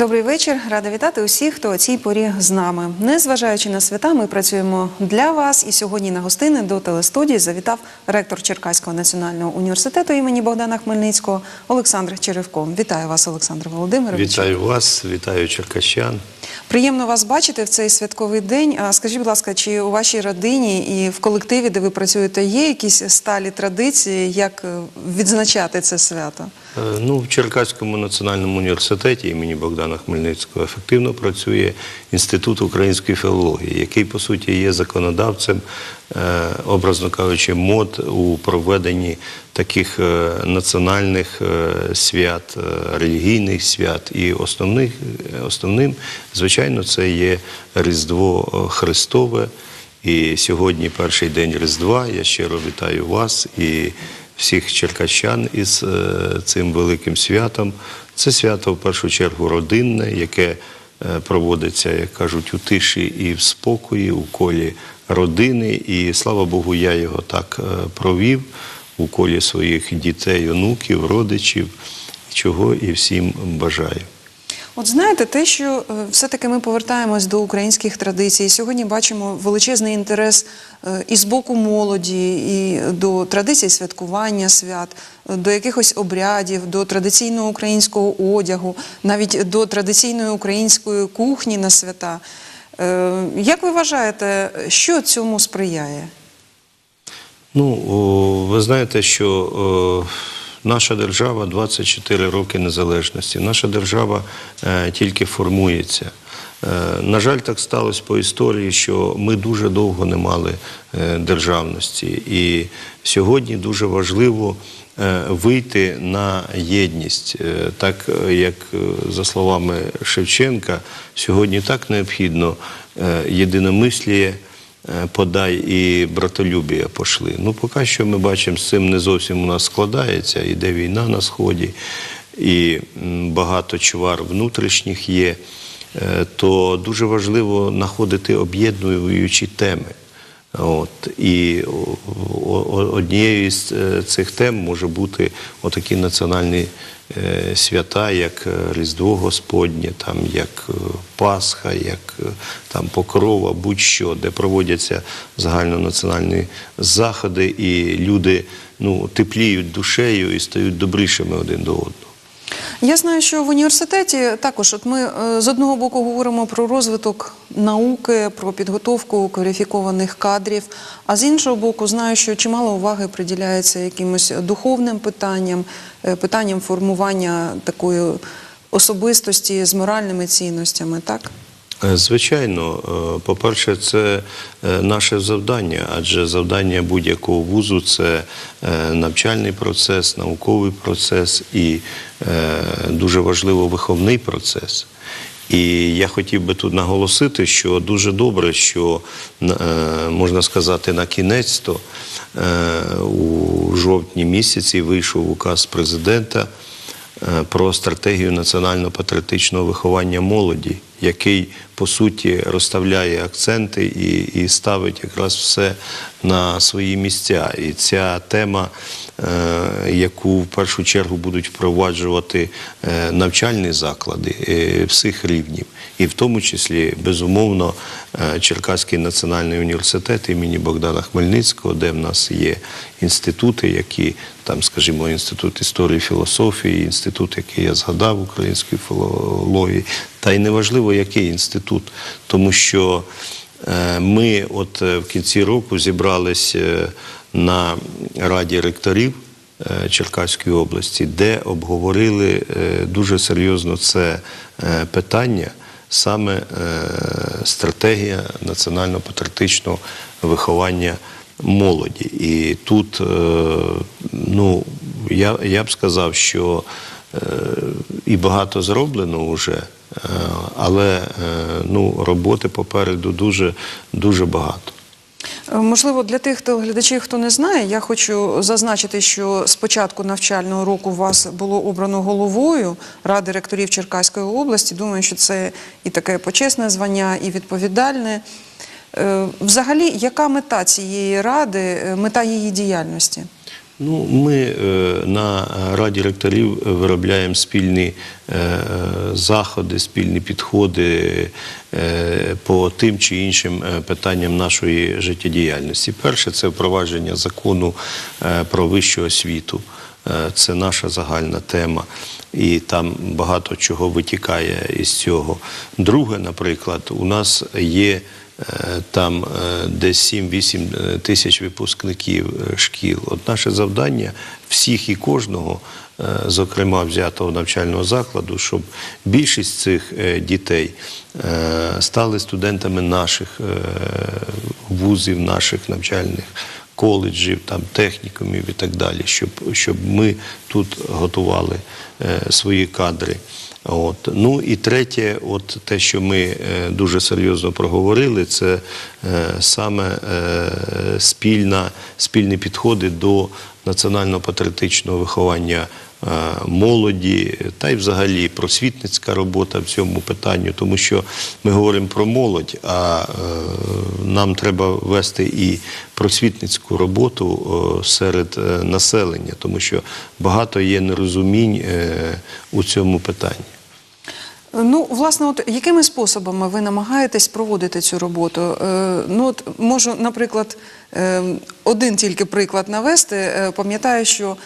Добрий вечір. Рада вітати усіх, хто о цій порі з нами. Незважаючи на свята, ми працюємо для вас. І сьогодні на гостини до телестудії завітав ректор Черкаського національного університету імені Богдана Хмельницького Олександр Черевко. Вітаю вас, Олександр Володимирович. Вітаю вас, вітаю черкащан. Приємно вас бачити в цей святковий день. Скажіть, будь ласка, чи у вашій родині і в колективі, де ви працюєте, є якісь сталі традиції, як е, відзначати це свято? Е, Ну, в Черкаському національному університеті імені Богдана Хмельницького ефективно працює Інститут української філології, який, по суті, є законодавцем, е, образно кажучи, мод у проведенні таких е, національних е, свят, е, релігійних свят. І основних, основним, звичайно, це є Різдво Христове. І сьогодні перший день Різдва. Я щиро вітаю вас і всіх черкащан із цим великим святом. Це свято в першу чергу родинне, яке проводиться, як кажуть, у тиші і в спокої, у колі родини. І слава Богу, я його так провів у колі своїх дітей, онуків, родичів, чого і всім бажаю. От знаєте, те, що е, все-таки ми повертаємось до українських традицій. Сьогодні бачимо величезний інтерес е, і з боку молоді, і до традицій святкування свят, е, до якихось обрядів, до традиційного українського одягу, навіть до традиційної української кухні на свята. Як ви вважаєте, що цьому сприяє? Ну, ви знаєте, що наша держава 24 роки незалежності. Наша держава е, тільки формується. Е, на жаль, так сталося по історії, що ми дуже довго не мали е, державності. І сьогодні дуже важливо вийти на єдність. Так як за словами Шевченка, сьогодні так необхідно єдиномисліє подай і братолюбія пошли. Ну, поки що ми бачимо, з цим не зовсім у нас складається. Іде війна на сході, і багато чвар внутрішніх є. Е, То дуже важливо знаходити об'єднуючі теми. От і однією з е, цих тем може бути отакі національні е, свята, як е, Різдво Господнє, там як Пасха, як там Покрова, будь-що, де проводяться загальнонаціональні заходи, і люди ну тепліють душею і стають добрішими один до одного. Я знаю, що в університеті також от ми е, з одного боку говоримо про розвиток науки, про підготовку кваліфікованих кадрів, а з іншого боку, знаю, що чимало уваги приділяється якимось духовним питанням, е, питанням формування такої особистості з моральними цінностями, так? Е, Звичайно, е, по-перше, це е, наше завдання, адже завдання будь-якого вузу це навчальний процес, науковий процес і дуже важливо виховний процес. І я хотів би тут наголосити, що дуже добре, що можна сказати, на кінець то у жовтні місяці вийшов указ президента про стратегію національно-патріотичного виховання молоді, який по суті розставляє акценти і, і ставить якраз все на свої місця. І ця тема, е, яку в першу чергу будуть впроваджувати е, навчальні заклади е, всіх рівнів, і в тому числі безумовно е, Черкаський національний університет імені Богдана Хмельницького, де в нас є інститути, які там, скажімо, інститут історії філософії, інститут, який я згадав української філології, та й неважливо, який інститут, тому що е, ми, от е, в кінці року, зібрались е, на раді ректорів Черкаської області, де обговорили дуже серйозно це питання, саме стратегія національно-патріотичного виховання молоді. І тут, ну, я, я б сказав, що і багато зроблено вже, але е, ну, роботи попереду дуже, дуже багато. Е, Можливо, для тих телеглядачів, хто не знає, я хочу зазначити, що з початку навчального року вас було обрано головою Ради ректорів Черкаської області. Думаю, що це і таке почесне звання, і відповідальне. Е, Взагалі, яка мета цієї ради, е, мета її діяльності? Ну, ми е, на раді ректорів виробляємо спільні е, е, заходи, спільні підходи е, по тим чи іншим е, питанням нашої життєдіяльності. Перше це впровадження закону е, про вищу освіту. Е, Це наша загальна тема, і там багато чого витікає із цього. Друге, наприклад, у нас є Е, там е, десь 7-8 тисяч випускників е, шкіл. От наше завдання всіх і кожного, е, зокрема взятого навчального закладу, щоб більшість цих е, дітей е, стали студентами наших е, вузів, наших навчальних коледжів, там технікумів і так далі, щоб, щоб ми тут готували е, свої кадри. От. Ну і третє, от те, що ми е, дуже серйозно проговорили, це е, саме е, спільна, спільні підходи до національно-патріотичного виховання е, молоді, та й взагалі просвітницька робота в цьому питанні, тому що ми говоримо про молодь, а е, нам треба вести і просвітницьку роботу серед е, населення, тому що багато є нерозумінь у цьому питанні. Ну, власне, от якими способами ви намагаєтесь проводити цю роботу? Е, ну, от можу, наприклад, е, один тільки приклад навести. Е, пам'ятаю, що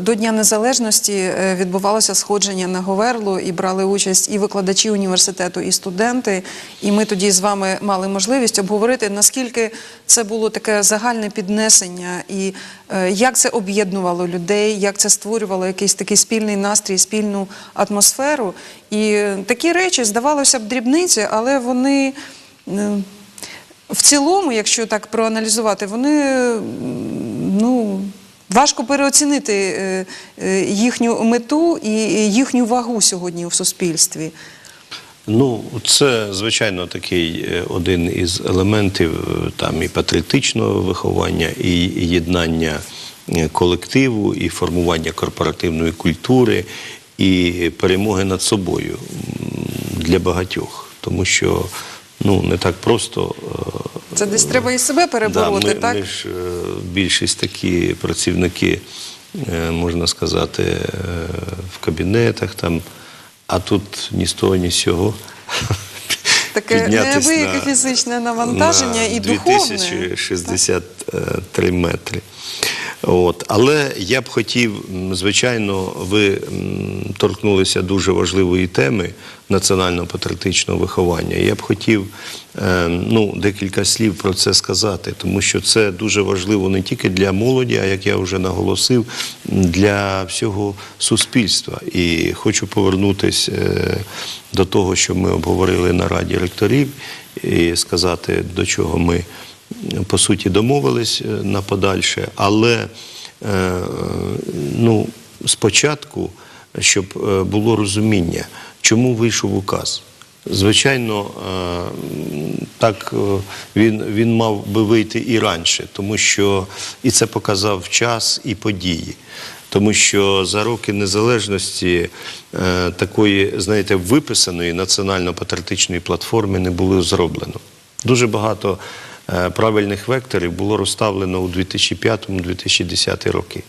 до Дня Незалежності е, відбувалося сходження на Говерлу і брали участь і викладачі університету, і студенти. І ми тоді з вами мали можливість обговорити, наскільки це було таке загальне піднесення, і е, як це об'єднувало людей, як це створювало якийсь такий спільний настрій, спільну атмосферу. І е, такі речі, здавалося б, дрібниці, але вони. е, В цілому, якщо так проаналізувати, вони ну, важко переоцінити е, е, їхню мету і їхню вагу сьогодні в суспільстві. Ну, це звичайно такий е, один із елементів там і патріотичного виховання, і єднання колективу, і формування корпоративної культури, і перемоги над собою для багатьох, тому що ну не так просто. е, Це десь треба і себе перебороти, да, ми, так? Ми ж е, більшість такі працівники, е, можна сказати, в кабінетах там, а тут ні з того, ні з сього. Таке неабияке на- фізичне навантаження на і духовне. 2063 метри. От. Але я б хотів, звичайно, ви торкнулися дуже важливої теми національно-патріотичного виховання. Я б хотів е, ну, декілька слів про це сказати, тому що це дуже важливо не тільки для молоді, а як я вже наголосив, для всього суспільства. І хочу повернутися до того, що ми обговорили на раді ректорів, і сказати, до чого ми по суті домовились е, на подальше, але е, ну, спочатку, щоб е, було розуміння, чому вийшов указ. Звичайно, так він, він мав би вийти і раніше, тому що і це показав час і події. Тому що за роки незалежності такої, знаєте, виписаної національно-патріотичної платформи не було зроблено. Дуже багато правильних векторів було розставлено у 2005-2010 роки.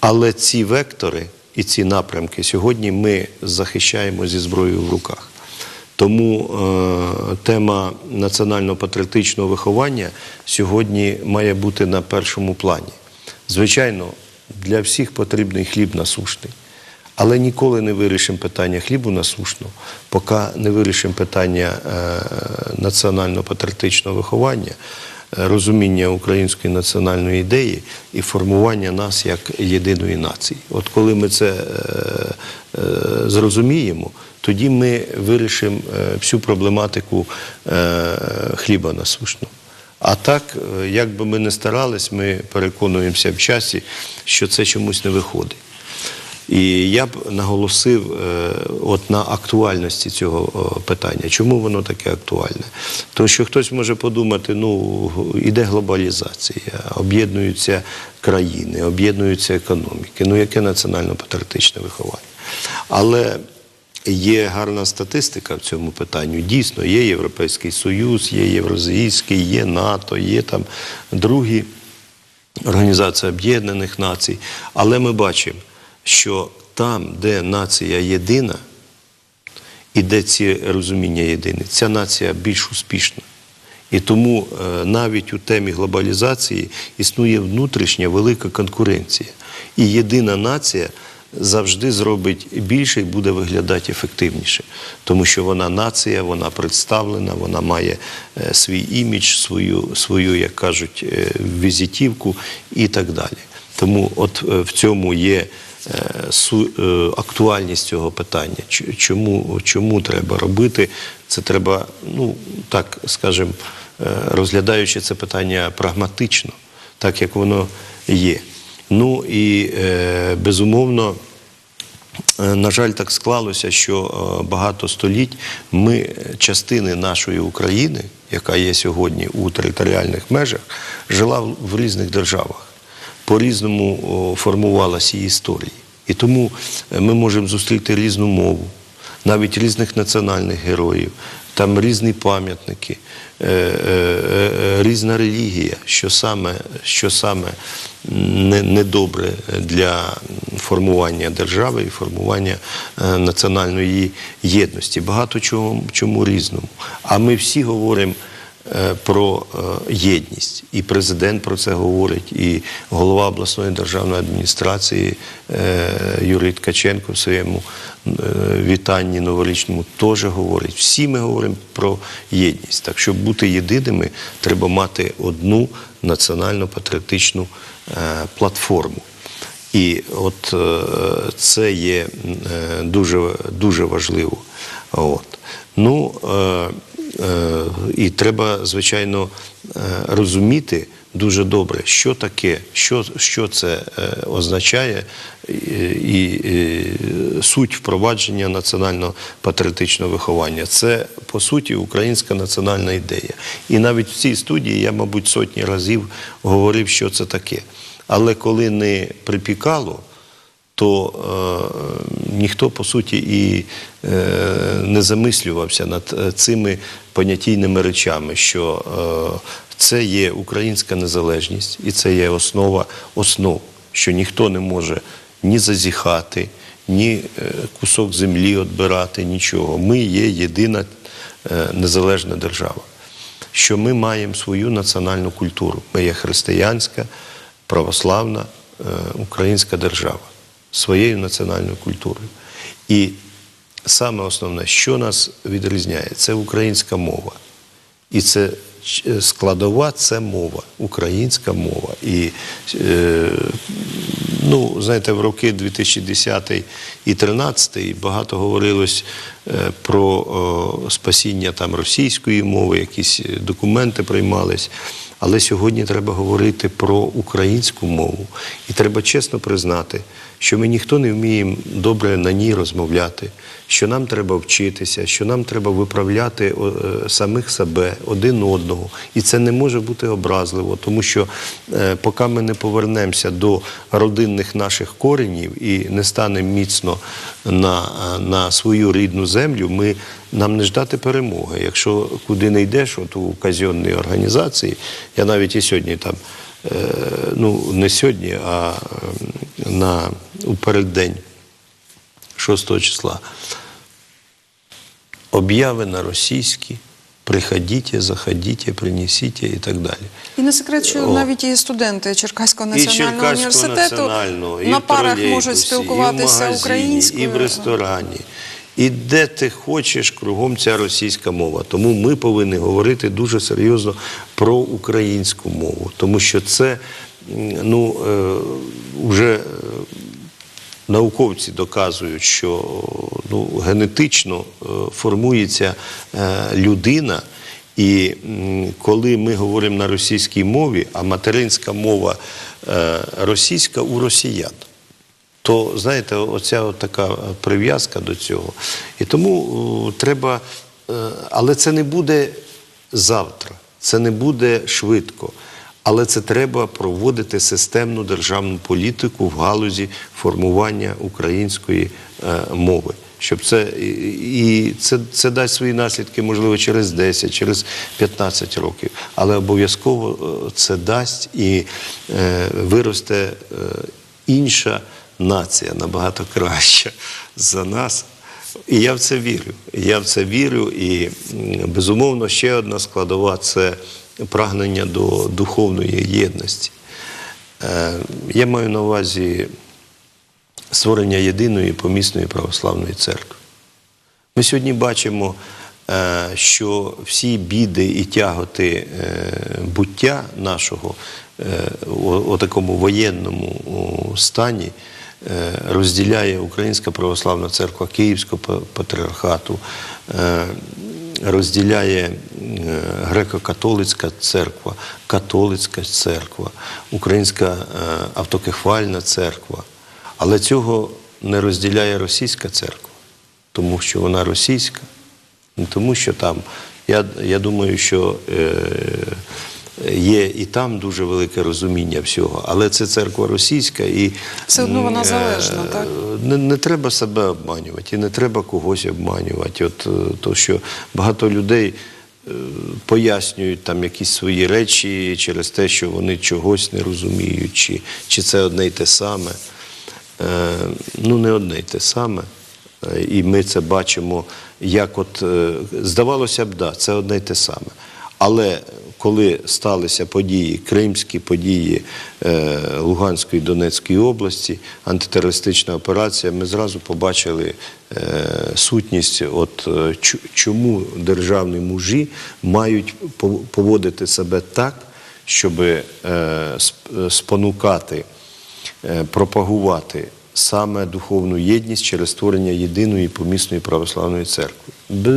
Але ці вектори і ці напрямки сьогодні ми захищаємо зі зброєю в руках. Тому е, тема національно-патріотичного виховання сьогодні має бути на першому плані. Звичайно, для всіх потрібний хліб насушний. Але ніколи не вирішимо питання хлібу насушного, поки не вирішимо питання е, національно-патріотичного виховання, е, розуміння української національної ідеї і формування нас як єдиної нації. От коли ми це е, зрозуміємо, тоді ми вирішимо всю проблематику хліба насушного. А так, як би ми не старались, ми переконуємося в часі, що це чомусь не виходить. І я б наголосив е, от на актуальності цього е, питання. Чому воно таке актуальне? Тому що хтось може подумати, ну іде глобалізація, об'єднуються країни, об'єднуються економіки. Ну яке національно-патріотичне виховання? Але Є гарна статистика в цьому питанні. Дійсно, є Європейський Союз, є Євразійський, є НАТО, є там другі Організація Об'єднаних Націй. Але ми бачимо, що там, де нація єдина, і де ці розуміння єдине, ця нація більш успішна. І тому е, навіть у темі глобалізації існує внутрішня велика конкуренція. І єдина нація завжди зробить більше і буде виглядати ефективніше, тому що вона нація, вона представлена, вона має е, свій імідж, свою, свою як кажуть, е, візитівку і так далі. Тому от в цьому є актуальність цього питання. Чому, чому треба робити? Це треба, ну так скажемо, е, розглядаючи це питання прагматично, так як воно є. Ну і е, безумовно. Е, На жаль, так склалося, що е, багато століть ми е, частини нашої України, яка є сьогодні у територіальних межах, жила в різних державах. По-різному формувалася її історія. І тому е, ми можемо зустріти різну мову, навіть різних національних героїв, там різні пам'ятники, е, е, різна релігія, що саме, що саме недобре для формування держави і формування національної єдності. Багато чому, чому різному. А ми всі говоримо про е, єдність. І президент про це говорить, і голова обласної державної адміністрації е, Юрій Ткаченко в своєму е, вітанні новорічному теж говорить. Всі ми говоримо про єдність. Так щоб бути єдиними, треба мати одну національно-патріотичну е, платформу. І от е, це є е, дуже, дуже важливо. От. Ну, е, е, і треба, звичайно, е, розуміти дуже добре, що таке, що, що це е, означає, і, суть впровадження національно-патріотичного виховання. Це, по суті, українська національна ідея. І навіть в цій студії я, мабуть, сотні разів говорив, що це таке. Але коли не припікало, то е, ніхто по суті і е, не замислювався над е, цими понятійними речами, що е, це є українська незалежність і це є основа основ, що ніхто не може ні зазіхати, ні е, кусок землі відбирати, нічого. Ми є єдина е, незалежна держава що ми маємо свою національну культуру. Ми є християнська, православна е, українська держава своєю національною культурою. І саме основне, що нас відрізняє, це українська мова. І це складова це мова, українська мова. І е, ну, знаєте, в роки 2010 і 2013 багато говорилось е, про о, спасіння там російської мови, якісь е, документи приймались. Але сьогодні треба говорити про українську мову. І треба чесно признати, що ми ніхто не вміємо добре на ній розмовляти, що нам треба вчитися, що нам треба виправляти е, самих себе, один одного. І це не може бути образливо, тому що е, поки ми не повернемося до родинних наших коренів і не станемо міцно на, е, на свою рідну землю, ми, нам не ждати перемоги. Якщо куди не йдеш, от у казенній організації, я навіть і сьогодні там, е, ну не сьогодні, а на, у переддень 6 числа, об'яви на російській, приходіть, заходіть, принесіть і так далі. І не секрет, що О. навіть і студенти Черкаського І національного Черкаського університету національного, і на парах можуть спілкуватися і в магазині, українською. і в ресторані. І де ти хочеш, кругом ця російська мова. Тому ми повинні говорити дуже серйозно про українську мову, тому що це ну, е, вже е, науковці доказують, що ну, генетично е, формується людина. І коли ми говоримо на російській мові, а материнська мова російська у росіян, то знаєте, оця така прив'язка до цього. І тому треба, е, але це не буде завтра, це не буде швидко. Але це треба проводити системну державну політику в галузі формування української е, мови, Щоб це і і це, це дасть свої наслідки, можливо, через 10, через 15 років. Але обов'язково е, це дасть і е, виросте е, інша нація набагато краща за нас. І я в це вірю. Я в це вірю. І безумовно, ще одна складова це прагнення до духовної єдності. Е, Я маю на увазі створення єдиної помісної православної церкви. Ми сьогодні бачимо, е, що всі біди і тяготи е, буття нашого у такому воєнному стані розділяє Українська православна церква Київського патріархату, е, розділяє е, греко-католицька церква, католицька церква, Українська е, автокефальна церква. Але цього не розділяє російська церква тому що вона російська, не тому що там. Я, я думаю, що е, є і там дуже велике розуміння всього, але це церква російська і Все одно вона залежна, так? Не, не треба себе обманювати і не треба когось обманювати. От е, то, що багато людей. е, Пояснюють там якісь свої речі через те, що вони чогось не розуміють, чи, чи це одне й те саме. Е, ну, не одне й те саме. Е, І ми це бачимо, як от е, здавалося б, да, це одне й те саме. Але коли сталися події, кримські події е, Луганської і Донецької області, антитерористична операція, ми зразу побачили е, сутність, от е, чому державні мужі мають поводити себе так, щоб спонукати пропагувати саме духовну єдність через створення єдиної помісної православної церкви.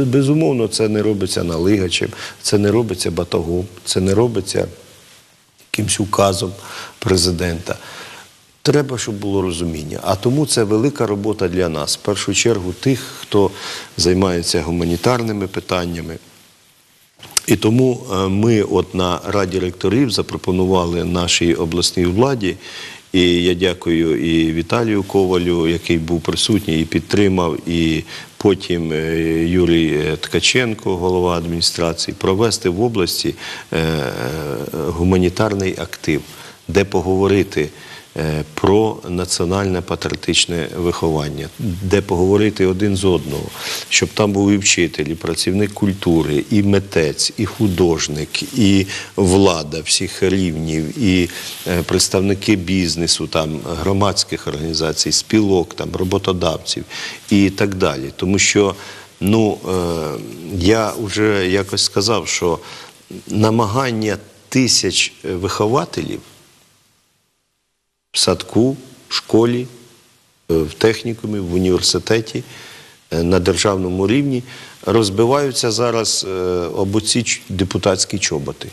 Безумовно, це не робиться налигачем, це не робиться батогом, це не робиться якимсь указом президента. Треба, щоб було розуміння. А тому це велика робота для нас. В першу чергу тих, хто займається гуманітарними питаннями. І тому е, ми от на Раді ректорів запропонували нашій обласній владі, і я дякую і Віталію Ковалю, який був присутній і підтримав, і потім е, Юрій е, Ткаченко, голова адміністрації, провести в області е, гуманітарний актив, де поговорити про національне патріотичне виховання, де поговорити один з одного, щоб там був і вчитель, і працівник культури, і митець, і художник, і влада всіх рівнів, і е, представники бізнесу, там громадських організацій, спілок, там роботодавців і так далі. Тому що ну, е, я вже якось сказав, що намагання тисяч е, вихователів в садку, в школі, е, в технікумі, в університеті е, на державному рівні розбиваються зараз е, об оці депутатські чоботи.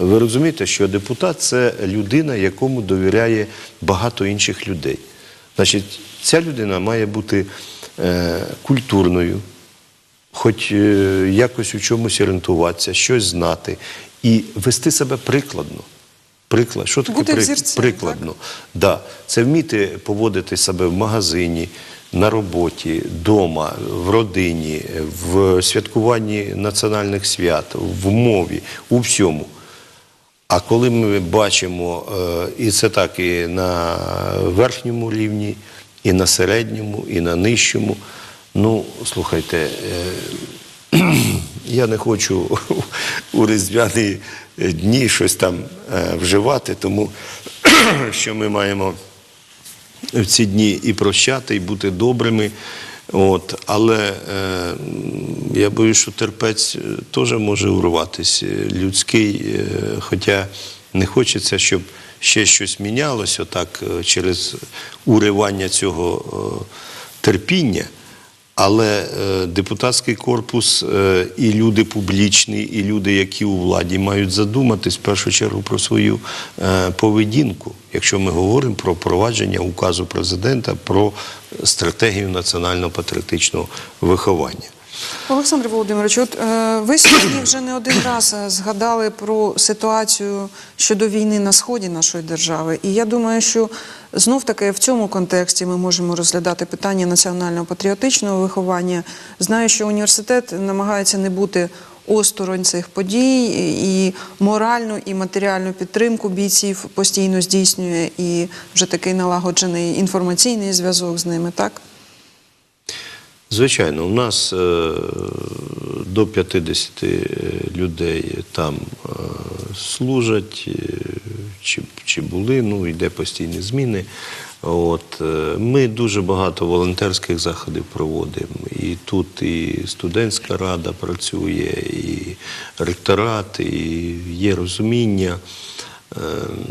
Ви розумієте, що депутат це людина, якому довіряє багато інших людей. Значить, ця людина має бути культурною, хоч якось у чомусь орієнтуватися, щось знати і вести себе прикладно. Приклад, що таке Бути прик- взірцем, прикладно? Да. Це вміти поводити себе в магазині, на роботі, вдома, в родині, в святкуванні національних свят, в мові, у всьому. А коли ми бачимо, е, і це так і на верхньому рівні, і на середньому, і на нижчому, ну, слухайте, е, я не хочу у різдвяні дні щось там е, вживати, тому що ми маємо в ці дні і прощати, і бути добрими. От, але е, я боюсь, що терпець е, теж може урватись е, людський, е, хоча не хочеться, щоб ще щось мінялося так через уривання цього е, терпіння. Але е, депутатський корпус е, і люди публічні, і люди, які у владі, мають задуматись в першу чергу про свою е, поведінку, якщо ми говоримо про впровадження указу президента про стратегію національно-патріотичного виховання. Олександр Володимирович, от е, ви сьогодні вже не один раз е, згадали про ситуацію щодо війни на сході нашої держави. І я думаю, що знов таки в цьому контексті ми можемо розглядати питання національного патріотичного виховання. Знаю, що університет намагається не бути осторонь цих подій і моральну і матеріальну підтримку бійців постійно здійснює і вже такий налагоджений інформаційний зв'язок з ними, так? Звичайно, у нас е, до 50 людей там е, служать, е, чи, чи були, ну, йде постійні зміни. От, е, ми дуже багато волонтерських заходів проводимо. І тут і студентська рада працює, і ректорат, і є розуміння. Е,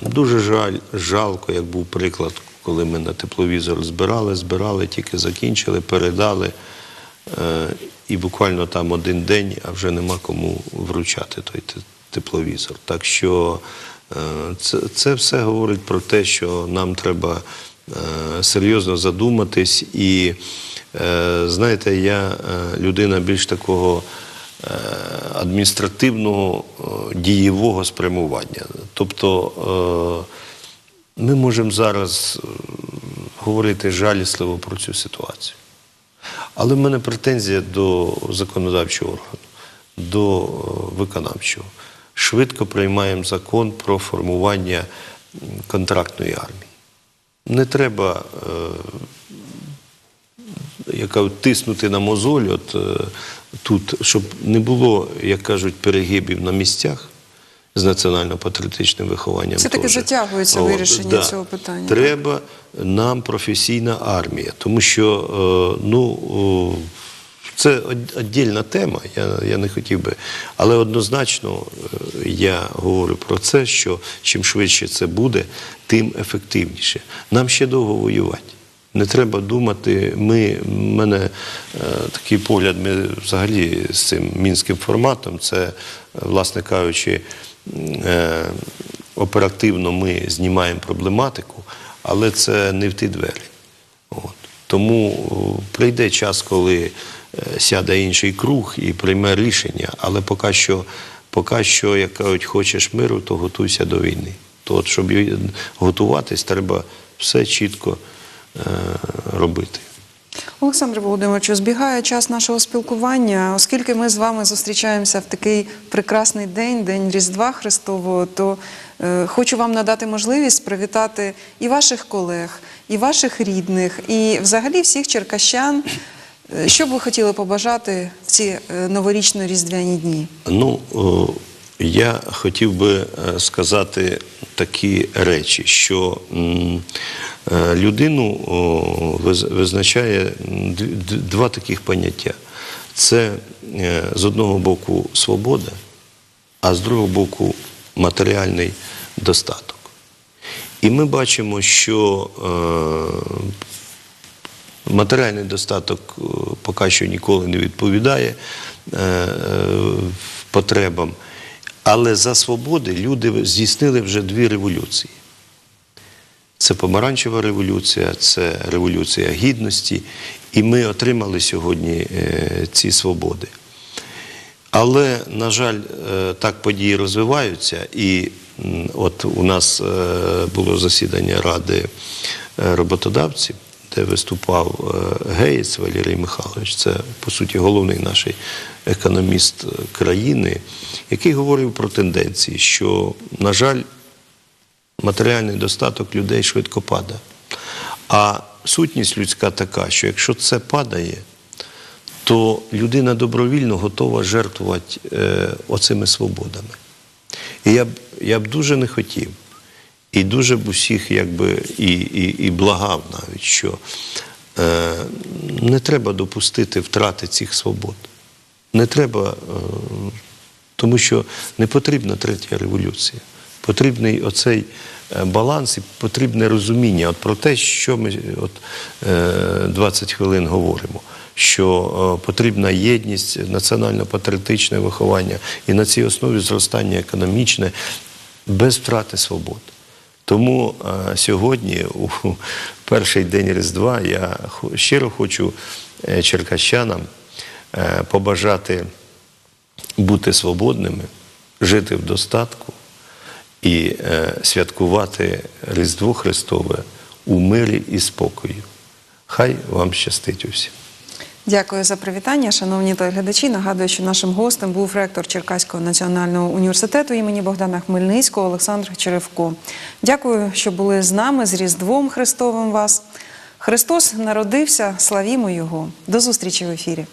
Дуже жаль, жалко, як був приклад, коли ми на тепловізор збирали, збирали, тільки закінчили, передали. Е, І буквально там один день, а вже нема кому вручати той тепловізор. Так що е, це, це все говорить про те, що нам треба е, серйозно задуматись. І знаєте, я людина більш такого адміністративного дієвого спрямування. Тобто ми можемо зараз е, говорити жалісливо про цю ситуацію. Але в мене претензія до законодавчого органу, до е, виконавчого. Швидко приймаємо закон про формування контрактної армії. Не треба е, яка тиснути на мозоль, от е, тут, щоб не було, як кажуть, перегибів на місцях з національно-патріотичним вихованням. Все-таки затягується От, вирішення цього питання. Треба нам професійна армія, тому що е, ну. це віддільна тема, я, я не хотів би. Але однозначно е, я говорю про це, що чим швидше це буде, тим ефективніше. Нам ще довго воювати. Не треба думати. Ми, в мене е, такий погляд, ми взагалі з цим мінським форматом, це, е, власне кажучи, е, оперативно ми знімаємо проблематику, але це не в ті двері. От. Тому прийде час, коли е, сяде інший круг і прийме рішення, але поки що, поки що, як кажуть, хочеш миру, то готуйся до війни. То от, щоб готуватись, треба все чітко е, робити. Олександр Володимирович, збігає час нашого спілкування. Оскільки ми з вами зустрічаємося в такий прекрасний день, день Різдва Христового, то е, хочу вам надати можливість привітати і ваших колег, і ваших рідних, і взагалі всіх черкащан. Е, Що б ви хотіли побажати в ці е, новорічно-різдвяні дні? Ну, о, я хотів би е, сказати такі речі, що м, е, людину визначає два таких поняття. Це е, з одного боку свобода, а з другого боку матеріальний достаток. І ми бачимо, що е, Матеріальний достаток е, поки що ніколи не відповідає е, е, потребам. Але за свободи люди здійснили вже дві революції. Це помаранчева революція, це революція гідності, і ми отримали сьогодні е, ці свободи. Але, на жаль, е, так події розвиваються, і от у нас е, було засідання Ради роботодавців, де виступав Геєць Валерій Михайлович, це по суті головний наш економіст країни, який говорив про тенденції, що, на жаль, матеріальний достаток людей швидко падає. А сутність людська така, що якщо це падає, то людина добровільно готова жертвувати е, оцими свободами. І я б, я б дуже не хотів, і дуже б усіх якби і, і, і благав навіть, що е, не треба допустити втрати цих свобод. Не треба, е, тому що не потрібна третя революція. Потрібний оцей е, баланс і потрібне розуміння от про те, що ми от, е, 20 хвилин говоримо. Що е, потрібна єдність, національно-патріотичне виховання і на цій основі зростання економічне без втрати свобод. Тому е, сьогодні, у перший день Різдва, я щиро хочу е, черкащанам е, побажати бути свободними, жити в достатку і е, святкувати Різдво Христове у мирі і спокої. Хай вам щастить усім. Дякую за привітання, шановні телеглядачі. Нагадую, що нашим гостем був ректор Черкаського національного університету імені Богдана Хмельницького Олександр Черевко. Дякую, що були з нами з Різдвом Христовим вас. Христос народився, славімо Його. До зустрічі в ефірі.